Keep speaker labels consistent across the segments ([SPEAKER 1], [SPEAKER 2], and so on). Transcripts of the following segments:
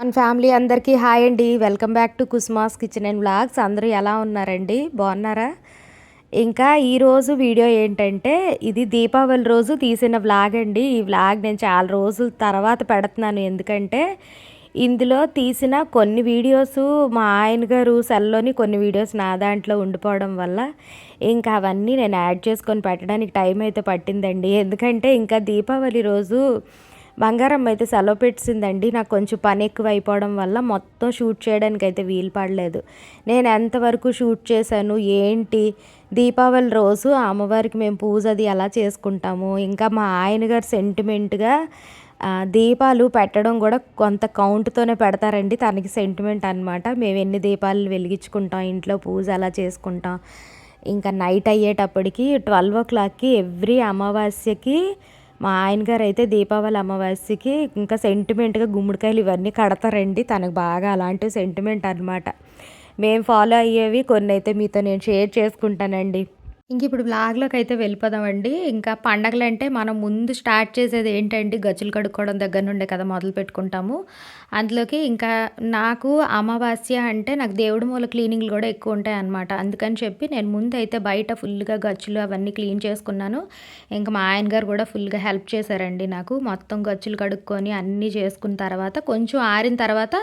[SPEAKER 1] మన ఫ్యామిలీ అందరికీ హాయ్ అండి. Welcome back to Kusma's kitchen and vlogs. అందరూ ఎలా ఉన్నారండి? బాగున్నారా? ఇంకా ఈరోజు వీడియో ఏంటంటే ఇది దీపావళి రోజు తీసిన వ్లాగ్ అండి. ఈ వ్లాగ్ నేను చాలా రోజుల తర్వాత పెడుతున్నాను. ఎందుకంటే ఇందులో తీసిన కొన్ని వీడియోస్ మా ఆయన గారు సెల్లోని కొన్ని వీడియోస్ నా దాంట్లో ఉండిపోవడం వల్ల ఇంకా అవన్నీ నేను యాడ్ చేసుకొని పెట్టడానికి టైం అయితే పట్టిందండి. ఎందుకంటే ఇంకా దీపావళి రోజు బంగారం అయితే సెలవు పెట్టిందండి. నాకు కొంచెం పని ఎక్కువ అయిపోవడం వల్ల మొత్తం షూట్ చేయడానికి అయితే వీలు పడలేదు. నేను ఎంతవరకు షూట్ చేశాను ఏంటి దీపావళి రోజు అమ్మవారికి మేము పూజ అది ఎలా చేసుకుంటాము ఇంకా మా ఆయన గారు సెంటిమెంట్గా దీపాలు పెట్టడం కూడా కొంత కౌంట్తోనే పెడతారండి. తనకి సెంటిమెంట్ అనమాట మేము ఎన్ని దీపాలు వెలిగించుకుంటాం ఇంట్లో పూజ ఎలా చేసుకుంటాం. ఇంకా నైట్ అయ్యేటప్పటికి ట్వెల్వ్ ఓ క్లాక్కి ఎవ్రీ అమావాస్యకి మా ఆయన గారు అయితే దీపావళి అమావాస్యకి ఇంకా సెంటిమెంట్గా గుమ్మడికాయలు ఇవన్నీ కడతారండి. తనకు బాగా అలాంటి సెంటిమెంట్ అనమాట మేము ఫాలో అయ్యేవి కొన్ని అయితే మీతో నేను షేర్ చేసుకుంటానండి. ఇంక ఇప్పుడు బ్లాగ్లోకి అయితే వెళ్ళిపోదామండి. ఇంకా పండగలు అంటే మనం ముందు స్టార్ట్ చేసేది ఏంటంటే గచ్చులు కడుక్కోవడం దగ్గర నుండే కదా మొదలు పెట్టుకుంటాము. అందులోకి ఇంకా నాకు అమావాస్య అంటే నాకు దేవుడి మూల క్లీనింగ్లు కూడా ఎక్కువ ఉంటాయి అనమాట అందుకని చెప్పి నేను ముందు అయితే బయట ఫుల్గా గచ్చులు అవన్నీ క్లీన్ చేసుకున్నాను. ఇంకా మా ఆయన గారు కూడా ఫుల్గా హెల్ప్ చేశారండి నాకు. మొత్తం గచ్చులు కడుక్కొని అన్నీ చేసుకున్న తర్వాత కొంచెం ఆరిన తర్వాత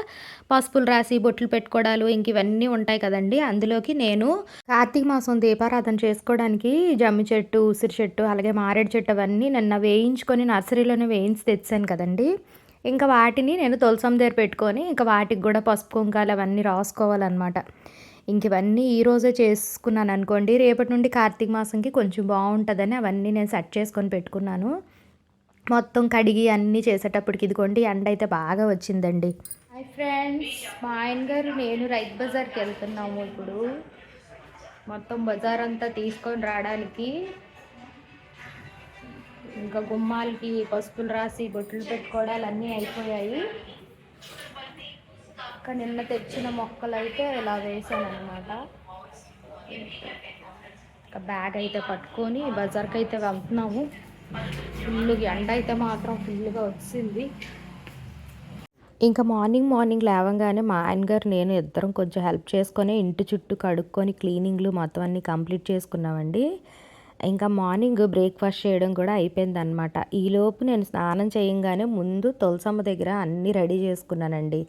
[SPEAKER 1] పసుపులు రాసి బొట్లు పెట్టుకోవడాలు ఇంక ఇవన్నీ ఉంటాయి కదండి. అందులోకి నేను కార్తీక మాసం దీపారాధన పెట్టుకోవడానికి జమ్మి చెట్టు ఉసిరి చెట్టు అలాగే మారేడు చెట్టు అవన్నీ నిన్న వేయించుకొని నర్సరీలోనే వేయించి తెచ్చాను కదండి. ఇంకా వాటిని నేను తులసం దగ్గర పెట్టుకొని ఇంకా వాటికి కూడా పసుపు కుంకాలు అవన్నీ రాసుకోవాలన్నమాట. ఇంక ఇవన్నీ ఈరోజే చేసుకున్నాను అనుకోండి. రేపటి నుండి కార్తీక మాసంకి కొంచెం బాగుంటుందని అవన్నీ నేను సెట్ చేసుకొని పెట్టుకున్నాను. మొత్తం కడిగి అన్నీ చేసేటప్పటికి ఇదిగోండి ఎండ అయితే బాగా వచ్చిందండి. హాయ్ ఫ్రెండ్స్ మా ఆయన గారు నేను రైతు బజార్కి వెళ్తున్నాము ఇప్పుడు. మొత్తం బజార్ అంతా తీసుకొని రావడానికి ఇంకా గుమ్మాలకి పసుపులు రాసి బొట్లు పెట్టుకోవడాలు అన్నీ అయిపోయాయి. ఇంకా నిన్న తెచ్చిన మొక్కలు అయితే ఇలా వేసాను అనమాట ఇంకా బ్యాగ్ అయితే పట్టుకొని బజార్కి అయితే వెళ్తున్నాము. ఫుల్గా ఎండ అయితే మాత్రం ఫుల్గా వచ్చింది. ఇంకా మార్నింగ్ మార్నింగ్ లేవగానే మా ఆయన గారు నేను ఇద్దరం కొంచెం హెల్ప్ చేసుకొని ఇంటి చుట్టూ కడుక్కొని క్లీనింగ్లు మొత్తం అన్నీ కంప్లీట్ చేసుకున్నామండి. ఇంకా మార్నింగ్ బ్రేక్ఫాస్ట్ చేయడం కూడా అయిపోయిందనమాట ఈలోపు నేను స్నానం చేయంగానే ముందు తులసమ్మ దగ్గర అన్నీ రెడీ చేసుకున్నానండి.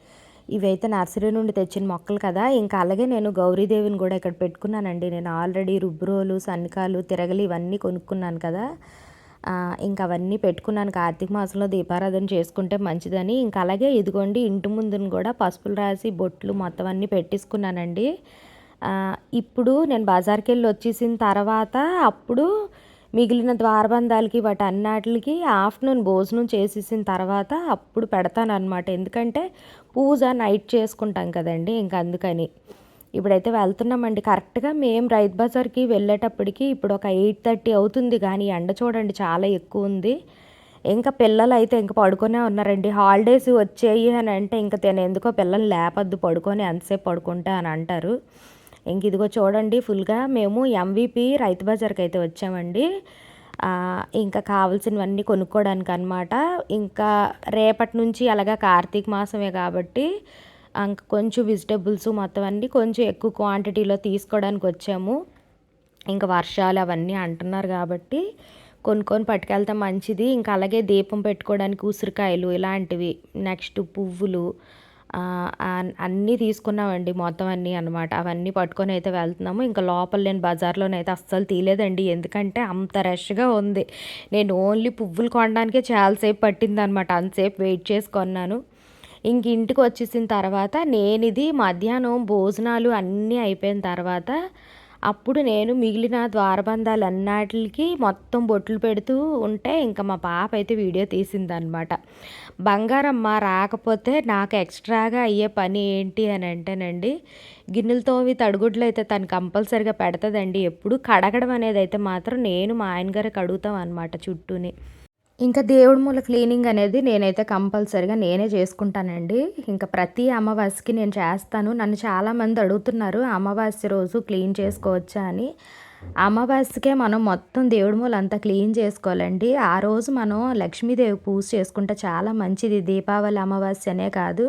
[SPEAKER 1] ఇవైతే నర్సరీ నుండి తెచ్చిన మొక్కలు కదా ఇంకా అలాగే నేను గౌరీదేవిని కూడా ఇక్కడ పెట్టుకున్నానండి. నేను ఆల్రెడీ రుబ్రోలు సన్నికాలు తిరగలు ఇవన్నీ కొనుక్కున్నాను కదా. ఇంకా అవన్నీ పెట్టుకున్నాను. కార్తీక మాసంలో దీపారాధన చేసుకుంటే మంచిదని. ఇంకా అలాగే ఇదిగోండి ఇంటి ముందును కూడా పసుపులు రాసి బొట్లు మొత్తం అన్నీ పెట్టేసుకున్నానండి. ఇప్పుడు నేను బజార్కి వెళ్ళి వచ్చేసిన తర్వాత అప్పుడు మిగిలిన ద్వారబంధాలకి వాటి అన్నాటికి ఆఫ్టర్నూన్ భోజనం చేసేసిన తర్వాత అప్పుడు పెడతాను అనమాట ఎందుకంటే పూజ నైట్ చేసుకుంటాం కదండి ఇంకా అందుకని. ఇప్పుడైతే వెళ్తున్నామండి. కరెక్ట్గా మేము రైతు బజార్కి వెళ్ళేటప్పటికి ఇప్పుడు ఒక ఎయిట్ థర్టీ అవుతుంది. కానీ ఎండ చూడండి చాలా ఎక్కువ ఉంది. ఇంకా పిల్లలు అయితే ఇంకా పడుకునే ఉన్నారండి. హాలిడేస్ వచ్చేయి అని అంటే ఇంకా తిన ఎందుకో పిల్లలు లేపద్దు పడుకొని ఎంతసేపు పడుకుంటా అని అంటారు. ఇంక ఇదిగో చూడండి ఫుల్గా మేము ఎంవిపి రైతు బజార్కి అయితే వచ్చామండి. ఇంకా కావాల్సినవన్నీ కొనుక్కోవడానికి అనమాట ఇంకా రేపటి నుంచి అలాగా కార్తీక మాసమే కాబట్టి ఇంకా కొంచెం వెజిటేబుల్స్ మొత్తం అన్నీ కొంచెం ఎక్కువ క్వాంటిటీలో తీసుకోవడానికి వచ్చాము. ఇంకా వర్షాలు అవన్నీ అంటున్నారు కాబట్టి కొనుక్కొని పట్టుకెళ్తే మంచిది. ఇంకా అలాగే దీపం పెట్టుకోవడానికి ఉసిరికాయలు ఇలాంటివి నెక్స్ట్ పువ్వులు అన్నీ తీసుకున్నామండి మొత్తం అన్నీ అనమాట అవన్నీ పట్టుకొని అయితే వెళ్తున్నాము. ఇంకా లోపల నేను బజార్లోనైతే అస్సలు తీయలేదండి. ఎందుకంటే అంత రష్గా ఉంది. నేను ఓన్లీ పువ్వులు కొనడానికే చాలాసేపు పట్టింది అనమాట అంతసేపు వెయిట్ చేసి కొన్నాను. ఇంక ఇంటికి వచ్చేసిన తర్వాత నేను ఇది మధ్యాహ్నం భోజనాలు అన్నీ అయిపోయిన తర్వాత అప్పుడు నేను మిగిలిన ద్వారబంధాలు అన్నిటికి మొత్తం బొట్లు పెడుతూ ఉంటే ఇంకా మా పాప అయితే వీడియో తీసిందనమాట బంగారమ్మ రాకపోతే నాకు ఎక్స్ట్రాగా అయ్యే పని ఏంటి అని అంటేనండి గిన్నెలతో తడుగుడ్లు అయితే తను కంపల్సరిగా పెడతదండి. ఎప్పుడు కడగడం అనేది అయితే మాత్రం నేను మా ఆయన గారికి అడుగుతాం అనమాట చుట్టూని. ఇంకా దేవుడి మూల క్లీనింగ్ అనేది నేనైతే కంపల్సరిగా నేనే చేసుకుంటానండి. ఇంకా ప్రతి అమావాస్యకి నేను చేస్తాను. నన్ను చాలామంది అడుగుతున్నారు అమావాస్య రోజు క్లీన్ చేసుకోవచ్చా? అని. అమావాస్యకే మనం మొత్తం దేవుడి మూల అంతా క్లీన్ చేసుకోవాలండి. ఆ రోజు మనం లక్ష్మీదేవి పూజ చేసుకుంటే చాలా మంచిది. దీపావళి అమావాస్య అనే కాదు.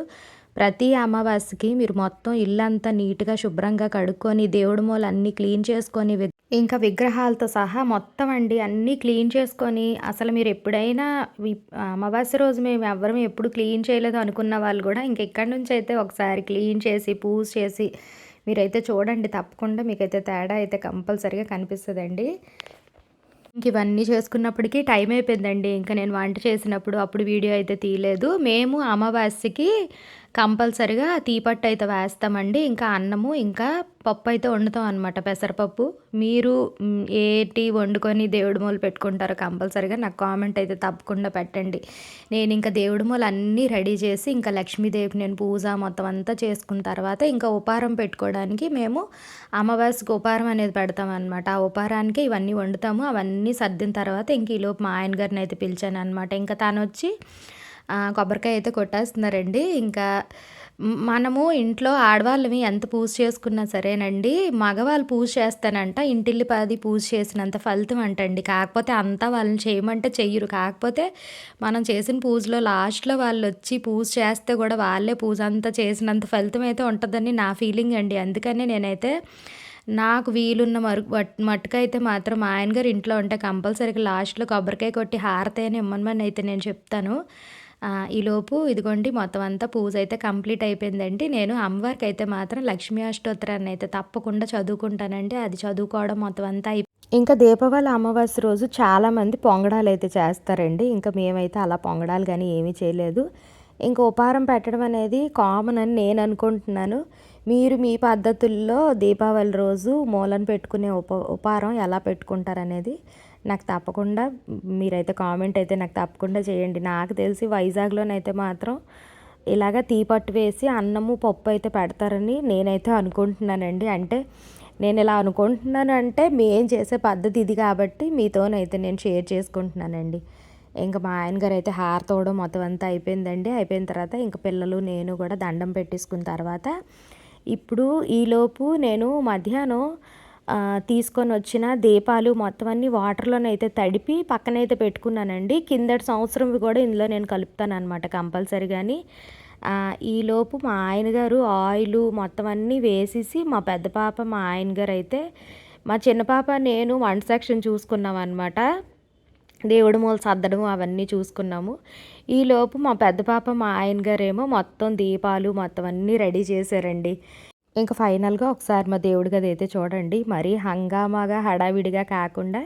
[SPEAKER 1] ప్రతి అమావాస్యకి మీరు మొత్తం ఇల్లంతా నీట్గా శుభ్రంగా కడుక్కొని దేవుడి మూల అన్నీ క్లీన్ చేసుకొని ఇంకా విగ్రహాలతో సహా మొత్తం అండి అన్నీ క్లీన్ చేసుకొని అసలు మీరు ఎప్పుడైనా వి- అమావాస్య రోజు మేము ఎవ్వరం ఎప్పుడు క్లీన్ చేయలేదు అనుకున్న వాళ్ళు కూడా ఇంక ఇక్కడి నుంచి అయితే ఒకసారి క్లీన్ చేసి పూజ చేసి మీరైతే చూడండి. తప్పకుండా మీకైతే తేడా అయితే కంపల్సరీగా కనిపిస్తుందండి. ఇంక ఇవన్నీ చేసుకున్నప్పటికీ టైం అయిపోయిందండి. ఇంకా నేను వంట చేసినప్పుడు అప్పుడు వీడియో అయితే తీయలేదు. మేము అమావాస్యకి కంపల్సరిగా తీపట్టు అయితే వేస్తామండి. ఇంకా అన్నము ఇంకా పప్పు అయితే వండుతాం అనమాట పెసరపప్పు. మీరు ఏటి వండుకొని దేవుడి మూలు పెట్టుకుంటారో కంపల్సరిగా నాకు కామెంట్ అయితే తప్పకుండా పెట్టండి. నేను ఇంకా దేవుడి మూలు అన్నీ రెడీ చేసి ఇంకా లక్ష్మీదేవికి నేను పూజ మొత్తం అంతా చేసుకున్న తర్వాత ఇంకా ఉపారం పెట్టుకోవడానికి మేము అమావాస్యకు ఉపారం అనేది పెడతాం అనమాట ఆ ఉపారానికి ఇవన్నీ వండుతాము. అవన్నీ సర్దిన తర్వాత ఇంక ఈలోపు మా ఆయన గారిని అయితే పిలిచాను అనమాట ఇంకా తను వచ్చి కొబ్బరికాయ అయితే కొట్టేస్తున్నారండి. ఇంకా మనము ఇంట్లో ఆడవాళ్ళమి ఎంత పూజ చేసుకున్నా సరేనండి మగవాళ్ళు పూజ చేస్తానంట ఇంటిల్లి పది పూజ చేసినంత ఫలితం అంటండి. కాకపోతే అంతా వాళ్ళని చేయమంటే చెయ్యరు. కాకపోతే మనం చేసిన పూజలో లాస్ట్లో వాళ్ళు వచ్చి పూజ చేస్తే కూడా వాళ్ళే పూజ అంతా చేసినంత ఫలితం అయితే ఉంటుందని నా ఫీలింగ్ అండి. అందుకనే నేనైతే నాకు వీలున్న మరు వట్- మట్టుకైతే మాత్రం మా ఆయన గారు ఇంట్లో ఉంటే కంపల్సరీగా లాస్ట్లో కొబ్బరికాయ కొట్టి హారతైనా ఇమ్మని అయితే నేను చెప్తాను. ఈలోపు ఇదిగోండి మొత్తం అంతా పూజ అయితే కంప్లీట్ అయిపోయిందండి. నేను అమ్మవారికి అయితే మాత్రం లక్ష్మీ అష్టోత్తరాన్ని అయితే తప్పకుండా చదువుకుంటానండి. అది చదువుకోవడం మొత్తం అంతా ఇంకా దీపావళి అమావాస్య రోజు చాలామంది పొంగడాలు అయితే చేస్తారండి. ఇంకా మేమైతే అలా పొంగడాలు కానీ ఏమీ చేయలేదు. ఇంకా ఉపహారం పెట్టడం అనేది కామన్ అని నేను అనుకుంటున్నాను. మీరు మీ పద్ధతుల్లో దీపావళి రోజు మూలను పెట్టుకునే ఉప ఉపహారం ఎలా పెట్టుకుంటారనేది నాకు తప్పకుండా మీరైతే కామెంట్ అయితే నాకు తప్పకుండా చేయండి. నాకు తెలిసి వైజాగ్లోనైతే మాత్రం ఇలాగ తీపట్టు వేసి అన్నము పప్పు అయితే పెడతారని నేనైతే అనుకుంటున్నానండి. అంటే నేను ఇలా అనుకుంటున్నాను అంటే మేం చేసే పద్ధతి ఇది కాబట్టి మీతోనైతే నేను షేర్ చేసుకుంటున్నానండి. ఇంకా మా ఆయన గారు అయితే హార తోవడం మొత్తం అంతా అయిపోయిందండి. అయిపోయిన తర్వాత ఇంకా పిల్లలు నేను కూడా దండం పెట్టేసుకున్న తర్వాత ఇప్పుడు ఈలోపు నేను మధ్యాహ్నం తీసుకొని వచ్చిన దీపాలు మొత్తం అన్ని వాటర్లోనైతే తడిపి పక్కనైతే పెట్టుకున్నానండి. కిందటి సంవత్సరంవి కూడా ఇందులో నేను కలుపుతాను అనమాట కంపల్సరీ కానీ ఈలోపు మా ఆయన గారు ఆయిల్ మొత్తం అన్నీ వేసేసి మా పెద్ద పాప మా ఆయన గారు అయితే మా చిన్న పాప నేను వంట సెక్షన్ చూసుకున్నాం అనమాట దేవుడు మూల సర్దడం అవన్నీ చూసుకున్నాము. ఈలోపు మా పెద్ద పాప మా ఆయన గారేమో మొత్తం దీపాలు మొత్తం అన్నీ రెడీ చేశారండి. ఇంకా ఫైనల్గా ఒకసారి మా దేవుడి గది అయితే చూడండి. మరీ హంగామాగా హడావిడిగా కాకుండా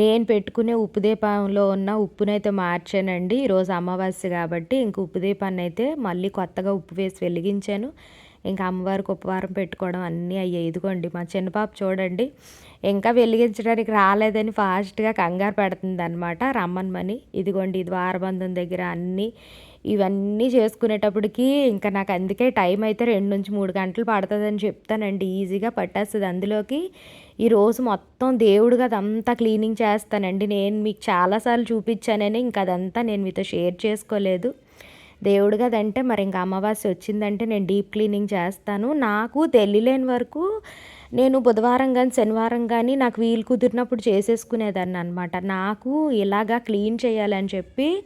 [SPEAKER 1] నేను పెట్టుకునే ఉప్పు దీపంలో ఉన్న ఉప్పునైతే మార్చానండి. ఈరోజు అమావాస్య కాబట్టి ఇంక ఉప్పు దీపాన్ని అయితే మళ్ళీ కొత్తగా ఉప్పు వేసి వెలిగించాను. ఇంకా అమ్మవారికి ఉపవారం పెట్టుకోవడం అన్నీ అయ్యాయి. ఇదిగోండి మా చిన్న పాప చూడండి. ఇంకా వెలిగించడానికి రాలేదని ఫాస్ట్గా కంగారు పెడుతుంది అనమాట రమ్మన్మని ఇదిగోండి ఇది వారబంధం దగ్గర అన్నీ ఇవన్నీ చేసుకునేటప్పటికి ఇంకా నాకు అందుకే టైం అయితే రెండు నుంచి మూడు గంటలు పడుతుందని చెప్తానండి. ఈజీగా పట్టేస్తుంది. అందులోకి ఈరోజు మొత్తం దేవుడిగా అదంతా క్లీనింగ్ చేస్తానండి. నేను మీకు చాలాసార్లు చూపించానని ఇంకా అదంతా నేను మీతో షేర్ చేసుకోలేదు. దేవుడు కదంటే మరి ఇంకా అమావాస్య వచ్చిందంటే నేను డీప్ క్లీనింగ్ చేస్తాను. నాకు తెలియలేని వరకు నేను బుధవారం కానీ శనివారం కానీ నాకు వీలు కుదిరినప్పుడు చేసేసుకునేదాన్ని అనమాట నాకు ఇలాగా క్లీన్ చేయాలని చెప్పి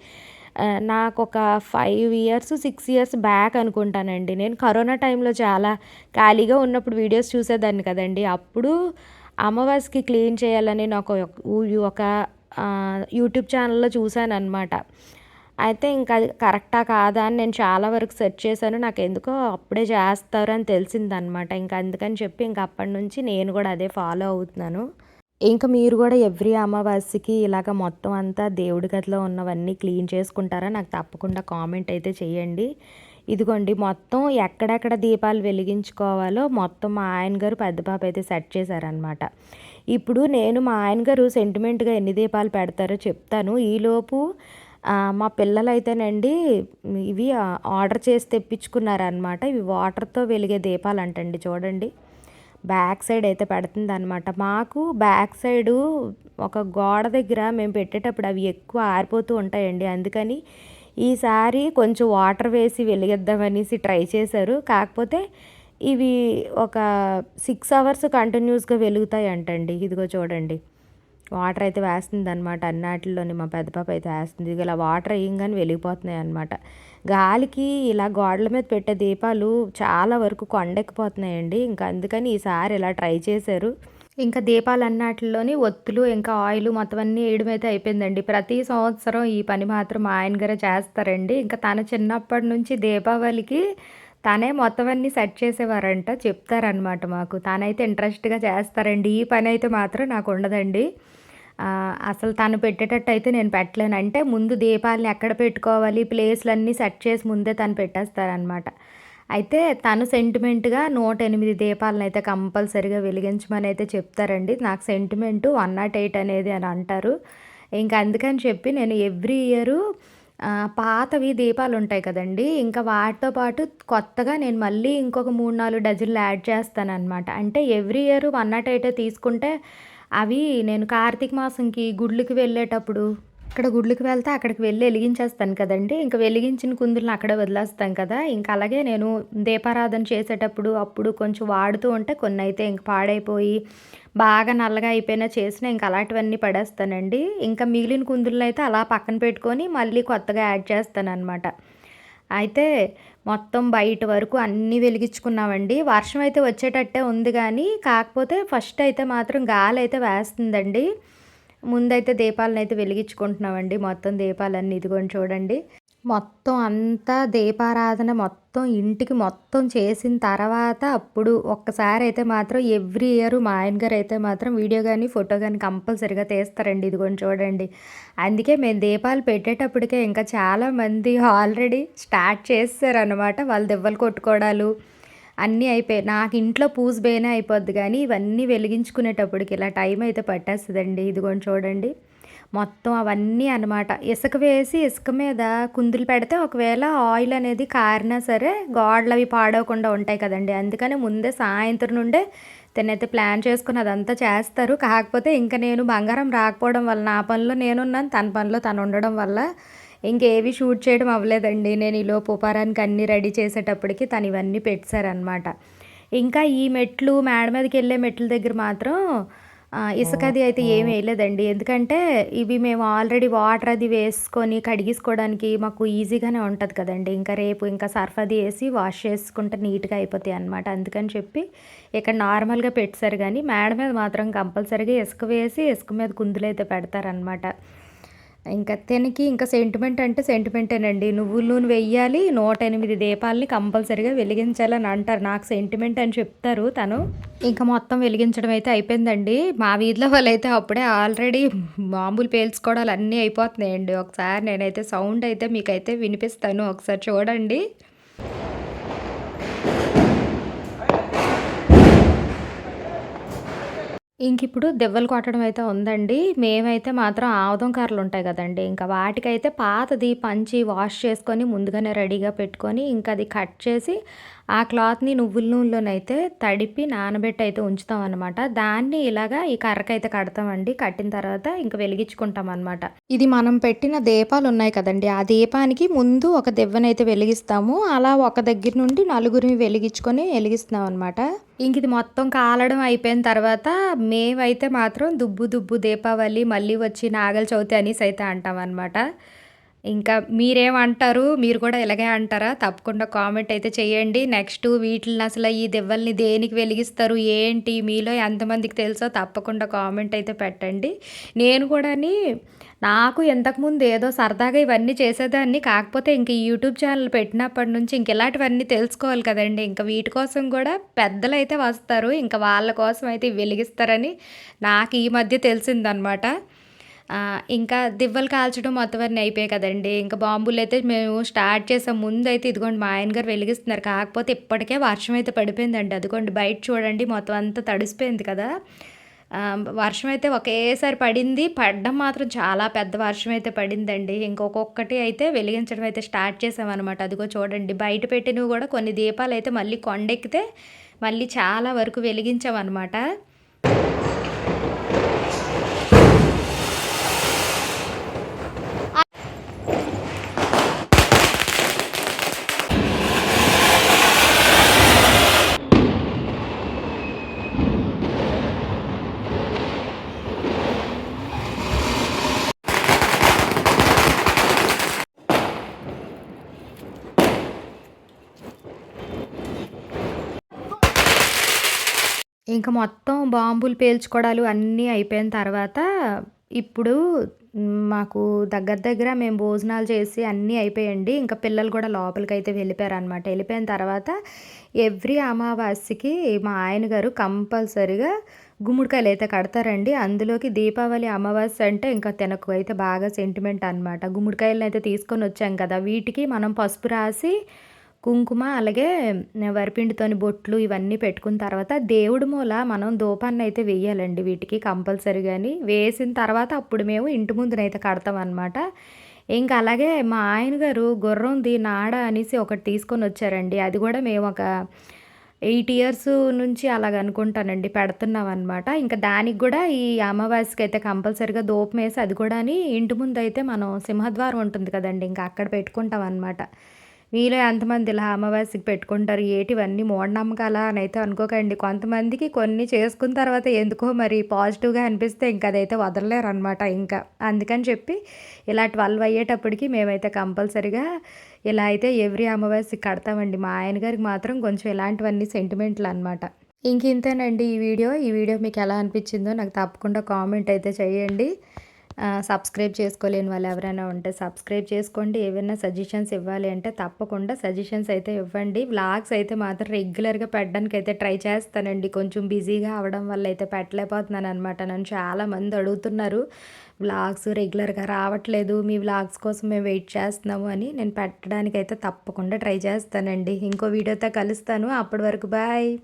[SPEAKER 1] నాకు ఒక five years six years back అనుకుంటానండి. నేను కరోనా టైంలో చాలా ఖాళీగా ఉన్నప్పుడు వీడియోస్ చూసేదాన్ని కదండి. అప్పుడు అమావాస్యకి క్లీన్ చేయాలని నాకు ఒక- యూట్యూబ్ ఛానల్లో చూశాను అనమాట అయితే ఇంకా అది కరెక్టా కాదా అని నేను చాలా వరకు సెర్చ్ చేశాను. నాకు ఎందుకో అప్పుడే చేస్తారు అని తెలిసిందనమాట. ఇంకా అందుకని చెప్పి ఇంకా అప్పటి నుంచి నేను కూడా అదే ఫాలో అవుతున్నాను. ఇంకా మీరు కూడా ఎవ్రీ అమావాస్యకి ఇలాగ మొత్తం అంతా దేవుడి గదిలో ఉన్నవన్నీ క్లీన్ చేసుకుంటారా? నాకు తప్పకుండా కామెంట్ అయితే చేయండి. ఇదిగోండి మొత్తం ఎక్కడెక్కడ దీపాలు వెలిగించుకోవాలో మొత్తం మా ఆయన గారు పెద్ద పాప అయితే సెట్ చేశారనమాట. ఇప్పుడు నేను మా ఆయన గారు సెంటిమెంట్గా ఎన్ని దీపాలు పెడతారో చెప్తాను. ఈలోపు మా పిల్లలైతేనండి ఇవి ఆర్డర్ చేసి తెప్పించుకున్నారనమాట ఇవి వాటర్తో వెలిగే దీపాలు అంటండి చూడండి. బ్యాక్ సైడ్ అయితే పెడుతుంది అనమాట మాకు బ్యాక్ సైడు ఒక గోడ దగ్గర మేము పెట్టేటప్పుడు అవి ఎక్కువ ఆరిపోతూ ఉంటాయండి. అందుకని ఈసారి కొంచెం వాటర్ వేసి వెలిగిద్దామనేసి ట్రై చేశారు. కాకపోతే ఇవి ఒక సిక్స్ అవర్స్ కంటిన్యూస్గా వెలుగుతాయి అంటండి ఇదిగో చూడండి. వాటర్ అయితే వేస్తుంది అనమాట అన్నాటిలోని మా పెద్ద పాప అయితే వేస్తుంది. ఇలా వాటర్ వేయంగానే వెలిగిపోతున్నాయి అనమాట గాలికి ఇలా గోడల మీద పెట్టే దీపాలు చాలా వరకు కొండెక్కిపోతున్నాయండి. ఇంకా అందుకని ఈసారి ఇలా ట్రై చేశారు. ఇంకా దీపాలు అన్నాటిలోని ఒత్తులు ఇంకా ఆయిల్ మొత్తం అన్నీ వేయడం అయితే అయిపోయిందండి. ప్రతి సంవత్సరం ఈ పని మాత్రం మా ఆయన గారే చేస్తారండి. ఇంకా తన చిన్నప్పటి నుంచి దీపావళికి తనే మొత్తం అన్నీ సెట్ చేసేవారంట చెప్తారనమాట మాకు. తనైతే ఇంట్రెస్ట్గా చేస్తారండి. ఈ పని అయితే మాత్రం నాకు ఉండదండి. అసలు తను పెట్టేటట్టు అయితే నేను పెట్టలేను. అంటే ముందు దీపాలని ఎక్కడ పెట్టుకోవాలి ప్లేస్లన్నీ సెట్ చేసి ముందే తను పెట్టేస్తారనమాట అయితే తను సెంటిమెంట్గా నూట ఎనిమిది దీపాలను అయితే కంపల్సరిగా వెలిగించమని అయితే చెప్తారండి. నాకు సెంటిమెంటు వన్ నాట్ ఎయిట్ అనేది అని అంటారు. ఇంకా అందుకని చెప్పి నేను ఎవ్రీ ఇయరు పాతవి దీపాలు ఉంటాయి కదండి. ఇంకా వాటితో పాటు కొత్తగా నేను మళ్ళీ ఇంకొక మూడు నాలుగు డజన్లు యాడ్ చేస్తానన్నమాట. అంటే ఎవ్రీ ఇయర్ వన్ నాట్ ఎయిటే తీసుకుంటే అవి నేను కార్తీక మాసంకి గుళ్ళకి వెళ్ళేటప్పుడు అక్కడ గుడ్లకి వెళ్తే అక్కడికి వెళ్ళి వెలిగించేస్తాను కదండి. ఇంకా వెలిగించిన కుందులను అక్కడే వదిలేస్తాం కదా. ఇంకా అలాగే నేను దీపారాధన చేసేటప్పుడు అప్పుడు కొంచెం వాడుతూ ఉంటే కొన్ని అయితే ఇంక పాడైపోయి బాగా నల్లగా అయిపోయినా చేసిన ఇంకా అలాంటివన్నీ పడేస్తానండి. ఇంకా మిగిలిన కుందులను అయితే అలా పక్కన పెట్టుకొని మళ్ళీ కొత్తగా యాడ్ చేస్తానన్నమాట. అయితే మొత్తం బయట వరకు అన్నీ వెలిగించుకున్నామండి. వర్షం అయితే వచ్చేటట్టే ఉంది కానీ కాకపోతే ఫస్ట్ అయితే మాత్రం గాలి అయితే వేస్తుందండి. ముందైతే దీపాలను అయితే వెలిగించుకుంటున్నామండి. మొత్తం దీపాలన్నీ ఇదిగోని చూడండి. మొత్తం అంతా దీపారాధన మొత్తం ఇంటికి మొత్తం చేసిన తర్వాత అప్పుడు ఒక్కసారి అయితే మాత్రం ఎవ్రీ ఇయర్ మా ఆయన గారు అయితే మాత్రం వీడియో కానీ ఫోటో కానీ కంపల్సరిగా తీస్తారండి. ఇదిగోండి చూడండి. అందుకే మేము దీపాలు పెట్టేటప్పటికే ఇంకా చాలామంది ఆల్రెడీ స్టార్ట్ చేస్తారనమాట వాళ్ళు దెవ్వలు కొట్టుకోవడాలు అన్నీ అయిపోయాయి నాకు ఇంట్లో పూజ బేనే అయిపోద్ది కానీ ఇవన్నీ వెలిగించుకునేటప్పటికి ఇలా టైం అయితే పట్టేస్తుందండి. ఇదిగోండి చూడండి. మొత్తం అవన్నీ అనమాట ఇసుక వేసి ఇసుక మీద కుందులు పెడితే ఒకవేళ ఆయిల్ అనేది కారినా సరే గోడలు అవి పాడవకుండా ఉంటాయి కదండి. అందుకని ముందే సాయంత్రం నుండే తనైతే ప్లాన్ చేసుకుని అదంతా చేస్తారు. కాకపోతే ఇంకా నేను బంగారం రాకపోవడం వల్ల నా పనిలో నేనున్నాను తన పనిలో తను ఉండడం వల్ల ఇంకేవి షూట్ చేయడం అవ్వలేదండి. నేను ఈలోపు ఉపహారానికి అన్నీ రెడీ చేసేటప్పటికి తను ఇవన్నీ పెట్టారనమాట ఇంకా ఈ మెట్లు మేడ మీదకి వెళ్ళే మెట్ల దగ్గర మాత్రం ఇసుక అది అయితే ఏమి వేయలేదండి. ఎందుకంటే ఇవి మేము ఆల్రెడీ వాటర్ అది వేసుకొని కడిగేసుకోవడానికి మాకు ఈజీగానే ఉంటుంది కదండి. ఇంకా రేపు ఇంకా సర్ఫ్ అది వేసి వాష్ చేసుకుంటే నీట్గా అయిపోతాయి అనమాట అందుకని చెప్పి ఇక్కడ నార్మల్గా పెట్టారు. కానీ మేడ మీద మాత్రం కంపల్సరీగా ఇసుక వేసి ఇసుక మీద కుందులు అయితే పెడతారనమాట ఇంకా తనకి ఇంకా సెంటిమెంట్ అంటే సెంటిమెంటేనండి నువ్వుల నూనె వెయ్యాలి నూట ఎనిమిది దీపాలని కంపల్సరిగా వెలిగించాలని అంటారు. నాకు సెంటిమెంట్ అని చెప్తారు తను. ఇంకా మొత్తం వెలిగించడం అయితే అయిపోయిందండి. మా వీధిలో వాళ్ళైతే అప్పుడే ఆల్రెడీ మామూలు పేల్చుకోవడాలు అన్నీ అయిపోతున్నాయండి. ఒకసారి నేనైతే సౌండ్ అయితే మీకైతే వినిపిస్తాను. ఒకసారి చూడండి. ఇంక ఇప్పుడు దెవ్వలు కొట్టడం అయితే ఉందండి. మేమైతే మాత్రం ఆవుదం కర్రలు ఉంటాయి కదండి. ఇంకా వాటికైతే పాతది పంచి వాష్ చేసుకొని ముందుగానే రెడీగా పెట్టుకొని ఇంకా అది కట్ చేసి ఆ క్లాత్ని నువ్వుల నూనెలోనైతే తడిపి నానబెట్టి అయితే ఉంచుతాం అనమాట దాన్ని ఇలాగా ఈ కర్రకైతే కడతామండి. కట్టిన తర్వాత ఇంకా వెలిగించుకుంటాం అనమాట ఇది మనం పెట్టిన దీపాలు ఉన్నాయి కదండి. ఆ దీపానికి ముందు ఒక దెవ్వనైతే వెలిగిస్తాము. అలా ఒక దగ్గర నుండి నలుగురిని వెలిగించుకొని వెలిగిస్తున్నాం అనమాట ఇంక ఇది మొత్తం కాలడం అయిపోయిన తర్వాత మేమైతే మాత్రం దుబ్బు దుబ్బు దీపావళి మళ్ళీ వచ్చి నాగల చవితి అనేసి అయితే అంటాం అనమాట ఇంకా మీరేమంటారు? మీరు కూడా ఇలాగే అంటారా? తప్పకుండా కామెంట్ అయితే చేయండి. నెక్స్ట్ వీటిని అసలు ఈ దెవ్వల్ని దేనికి వెలిగిస్తారు? ఏంటి? మీలో ఎంతమందికి తెలుసో తప్పకుండా కామెంట్ అయితే పెట్టండి. నేను కూడాని నాకు ఇంతకుముందు ఏదో సరదాగా ఇవన్నీ చేసేదాన్ని. కాకపోతే ఇంక యూట్యూబ్ ఛానల్ పెట్టినప్పటి నుంచి ఇంక ఇలాంటివన్నీ తెలుసుకోవాలి కదండి. ఇంకా వీటి కోసం కూడా పెద్దలు అయితే వస్తారు. ఇంకా వాళ్ళ కోసం అయితే వెలిగిస్తారని నాకు ఈ మధ్య తెలిసిందనమాట. ఇంకా దివ్వలు కాల్చడం మొత్తం అయిపోయాయి కదండి. ఇంకా బాంబులు అయితే మేము స్టార్ట్ చేసాం. ముందు అయితే ఇదిగోండి మా ఆయన గారు వెలిగిస్తున్నారు. కాకపోతే ఇప్పటికే వర్షం అయితే పడిపోయిందండి. అదిగోండి బయట చూడండి మొత్తం అంతా తడిసిపోయింది కదా. వర్షం అయితే ఒకేసారి పడింది. పడ్డం మాత్రం చాలా పెద్ద వర్షం అయితే పడిందండి. ఇంకొకటి అయితే వెలిగించడం అయితే స్టార్ట్ చేసామన్నమాట అదిగో చూడండి బయట పెట్టినవి కూడా కొన్ని దీపాలు అయితే మళ్ళీ కొండెక్కితే మళ్ళీ చాలా వరకు వెలిగించామన్నమాట ఇంకా మొత్తం బాంబులు పేల్చుకోవడాలు అన్నీ అయిపోయిన తర్వాత ఇప్పుడు మాకు దగ్గర దగ్గర మేము భోజనాలు చేసి అన్నీ అయిపోయండి. ఇంకా పిల్లలు కూడా లోపలికైతే వెళ్ళిపోయారనమాట వెళ్ళిపోయిన తర్వాత ఎవ్రీ అమావాస్యకి మా ఆయన గారు కంపల్సరిగా గుమ్మడికాయలు అయితే కడతారండి. అందులోకి దీపావళి అమావాస్య అంటే ఇంకా తినకు అయితే బాగా సెంటిమెంట్ అనమాట గుమ్మడికాయలను అయితే తీసుకొని వచ్చాం కదా. వీటికి మనం పసుపు రాసి కుంకుమ అలాగే వరిపిండితోని బొట్లు ఇవన్నీ పెట్టుకున్న తర్వాత దేవుడి మూల మనం దూపాన్ని అయితే వేయాలండి వీటికి కంపల్సరీగాని. వేసిన తర్వాత అప్పుడు మేము ఇంటి ముందునైతే కడతాం అనమాట ఇంకా అలాగే మా ఆయన గారు గుర్రంది నాడ అనేసి ఒకటి తీసుకొని వచ్చారండి. అది కూడా మేము ఒక ఎయిట్ ఇయర్స్ నుంచి అలాగ అనుకుంటానండి పెడుతున్నాం అనమాట ఇంకా దానికి కూడా ఈ అమావాస్యకి అయితే కంపల్సరీగా దూపం వేసి అది కూడా ఇంటి ముందు అయితే మనం సింహద్వారం ఉంటుంది కదండి ఇంకా అక్కడ పెట్టుకుంటాం అనమాట మీలో ఎంతమంది ఇలా అమావాస్యకి పెట్టుకుంటారు? ఏటివన్నీ మూఢనమ్మకాలా అని అయితే అనుకోకండి. కొంతమందికి కొన్ని చేసుకున్న తర్వాత ఎందుకో మరి పాజిటివ్గా అనిపిస్తే ఇంకా అదైతే వదలలేరు అనమాట ఇంకా. అందుకని చెప్పి ఇలా ట్వెల్వ్ అయ్యేటప్పటికి మేమైతే కంపల్సరిగా ఇలా అయితే ఎవ్రీ అమావాస్యకి కడతామండి. మా ఆయన గారికి మాత్రం కొంచెం ఇలాంటివన్నీ సెంటిమెంట్లు అనమాట ఇంక ఇంతేనండి ఈ వీడియో. ఈ వీడియో మీకు ఎలా అనిపించిందో నాకు తప్పకుండా కామెంట్ అయితే చేయండి. సబ్స్క్రైబ్ చేసుకోలేని వాళ్ళు ఎవరైనా ఉంటే సబ్స్క్రైబ్ చేసుకోండి. ఏమైనా సజెషన్స్ ఇవ్వాలి అంటే తప్పకుండా సజెషన్స్ అయితే ఇవ్వండి. వ్లాగ్స్ అయితే మాత్రం రెగ్యులర్గా పెట్టడానికి అయితే ట్రై చేస్తానండి. కొంచెం బిజీగా అవడం వల్ల అయితే పెట్టలేకపోతున్నాను అనమాట నన్ను చాలామంది అడుగుతున్నారు వ్లాగ్స్ రెగ్యులర్గా రావట్లేదు. మీ వ్లాగ్స్ కోసం మేము వెయిట్ చేస్తున్నాము అని. నేను పెట్టడానికి అయితే తప్పకుండా ట్రై చేస్తానండి. ఇంకో వీడియోతో కలుస్తాను. అప్పటి వరకు బాయ్.